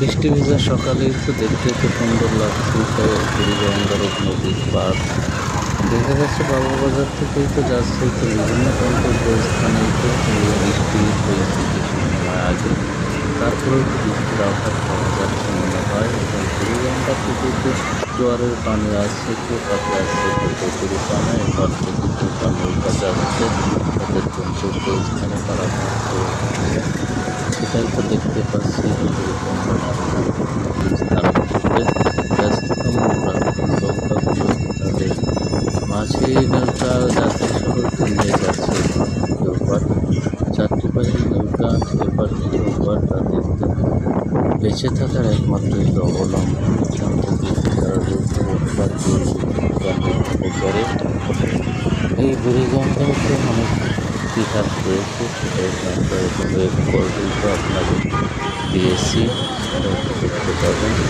বৃষ্টি ভেজা সকালে একটু দেখতে খুব সুন্দর লাগছে এক নদীর পাড় দেখা যাচ্ছে বাবু বাজার থেকেই তো যাচ্ছে, তো বিভিন্ন গন্তব্য স্থানে তো বৃষ্টি হয়েছে কিছু সময় আগে। তারপরেও তো বৃষ্টির আওতার পাওয়া যাচ্ছে মনে হয়। এবং বুড়িগঙ্গা থেকে তো জোয়ারের পানি আসছে কেউ কাছে আসছে কেউ প্রচুর পানি। এবার থেকে কেউ পানির কাছে আসছে তাদের গন্তব্য স্থানে তারা তো সেটাই তো দেখতে পাচ্ছি তাদের মাঝে নৌকা যাত্রী শহরকে নিয়ে যাচ্ছে এবার নৌকা এবার ওপার তাদের বেঁচে থাকার একমাত্র অবলম্বন থেকে তারা করে এই বুড়িগঙ্গাতে অনেক we have to input a number of the recording and the button.